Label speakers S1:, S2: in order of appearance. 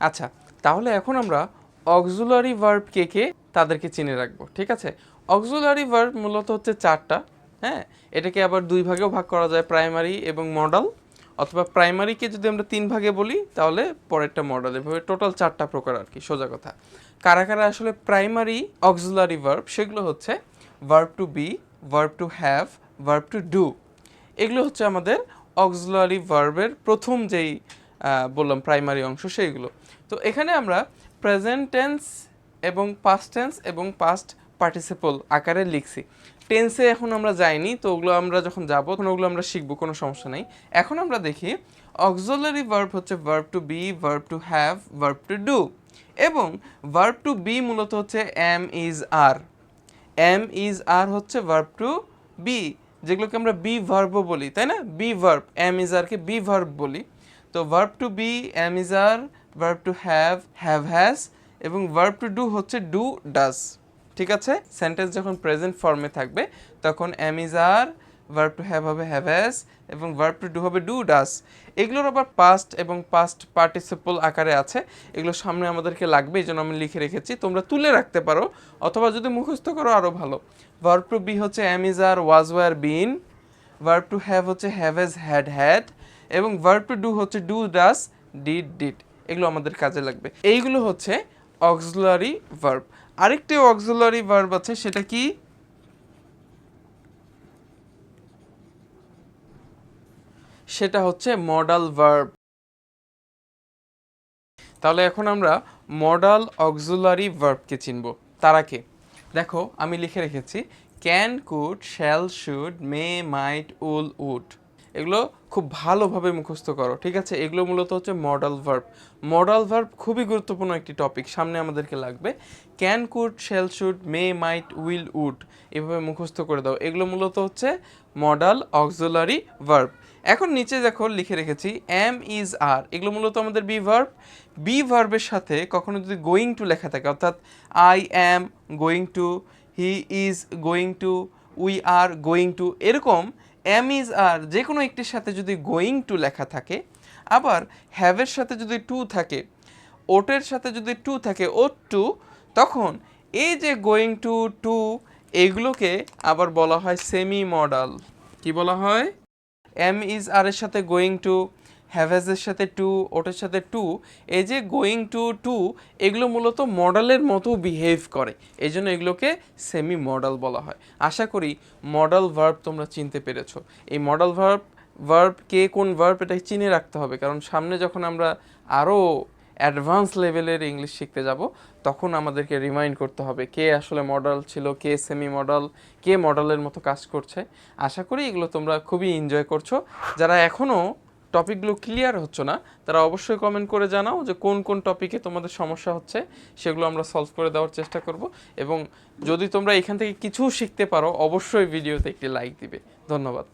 S1: আচ্ছা তাহলে এখন আমরা অক্সুলারি ভার্ব কে কে তাদেরকে চিনে রাখব, ঠিক আছে? অক্সুলারি ভার্ব মূলত হচ্ছে চারটা হ্যাঁ? এটাকে আবার দুই ভাগেও ভাগ করা যায় প্রাইমারি এবং মডেল অথবা প্রাইমারিকে যদি আমরা তিন ভাগে বলি, তাহলে পরেরটা মডেল এভাবে টোটাল চারটা প্রকার আর কি, সোজা কথা। কারা কারা আসলে প্রাইমারি অক্সুলারি ভার্ব সেগুলো হচ্ছে verb to be verb to have verb to do এগুলো হচ্ছে আমাদের অক্সুলারি ভার্বের প্রথম যেই বললাম প্রাইমারি অংশ সেইগুলো। তো এখানে আমরা প্রেজেন্ট টেন্স এবং পাস্ট টেন্স এবং পাস্ট পার্টিসিপল আকারে লিখছি। টেন্সে এখন আমরা যাইনি, তো ওগুলো আমরা যখন যাব, তখন ওগুলো আমরা শিখব, কোনো সমস্যা নেই। এখন আমরা দেখি অক্সুলারি ভার্ব হচ্ছে verb to be verb to have verb to do এবং ভার্ব টু বি মূলত হচ্ছে am is are am is are হচ্ছে ভার্ব টু বি যেগুলোকে আমরা বি ভার্বও বলি, তাই না? বি ভার্ব এম ইজ আরকে বি ভার্ব বলি। তো verb to be am is are verb to have have has এবং ভার্ব টু ডু হচ্ছে ডু ডাস ঠিক আছে? সেন্টেন্স যখন প্রেজেন্ট ফর্মে থাকবে, তখন am is are verb to have হবে হ্যাভ হ্যাজ এবং ভার্ব টু ডু হবে ডু ডাস এগুলোর আবার পাস্ট এবং পাস্ট পার্টিসিপল আকারে আছে। এগুলো সামনে আমাদেরকে লাগবে এই জন্য আমি লিখে রেখেছি। তোমরা তুলে রাখতে পারো, অথবা যদি মুখস্থ করো আরও ভালো। ভার্ব টু বি হচ্ছে am is are was were been verb to have হচ্ছে হ্যাভ এজ হ্যাড হ্যাড এবং ভার্ব টু ডু হচ্ছে ডু ডাস ডিড ডিড এগুলো আমাদের কাজে লাগবে। এইগুলো হচ্ছে অক্সুলারি ভার্ব আরেকটি অক্সুলারি ভার্ব আছে, সেটা কি? সেটা হচ্ছে মডাল ভার্ব তাহলে এখন আমরা মডাল অক্সুলারি ভার্বকে চিনব। তারা কে? দেখো, আমি লিখে রেখেছি can could shall should may might will would এগুলো খুব ভালোভাবে মুখস্থ করো, ঠিক আছে? এগুলো মূলত হচ্ছে মডাল ভার্ব মডাল ভার্ব খুবই গুরুত্বপূর্ণ একটি টপিক সামনে আমাদেরকে লাগবে। Can could shall should may might will would এভাবে মুখস্থ করে দাও। এগুলো মূলত হচ্ছে মডাল অক্সোলারি ভার্ব এখন নিচে দেখো, লিখে রেখেছি এম ইজ আর এগুলো মূলত আমাদের বি ভার্ব বি ভার্বের সাথে কখনো যদি গোয়িং টু লেখা থাকে, অর্থাৎ I am going to he is going to we are going to এরকম এম ইজ আর যে কোনো একটির সাথে যদি গোয়িং টু লেখা থাকে, আবার হ্যাভের সাথে যদি টু থাকে ওটের সাথে যদি টু থাকে ও টু তখন এই যে গোয়িং টু টু এগুলোকে আবার বলা হয় সেমি মডাল কি বলা হয়? এম ইজ আর এর সাথে গোয়িং টু হ্যাভেজের সাথে টু ওটার সাথে টু এই যে গোয়িং টু টু এগুলো মূলত মডেলের মতো বিহেভ করে। এই জন্য এগুলোকে সেমি মডেল বলা হয়। আশা করি মডেল ভার্ব তোমরা চিনতে পেরেছ। এই মডেল ভার্ব ভার্ব কে কোন ভার্ব এটা চিনে রাখতে হবে। কারণ সামনে যখন আমরা আরও অ্যাডভান্স লেভেলের ইংলিশ শিখতে যাব, তখন আমাদেরকে রিমাইন্ড করতে হবে কে আসলে মডেল ছিল, কে সেমি মডেল কে মডেলের মতো কাজ করছে। আশা করি এগুলো তোমরা খুবই এনজয় করছ। যারা এখনও টপিকগুলো ক্লিয়ার হচ্ছে না, তারা অবশ্যই কমেন্ট করে জানাও যে কোন কোন টপিকে তোমাদের সমস্যা হচ্ছে, সেগুলো আমরা সলভ করে দেওয়ার চেষ্টা করব এবং যদি তোমরা এখান থেকে কিছু শিখতে পারো, অবশ্যই ভিডিওতে একটি লাইক দিবে। ধন্যবাদ।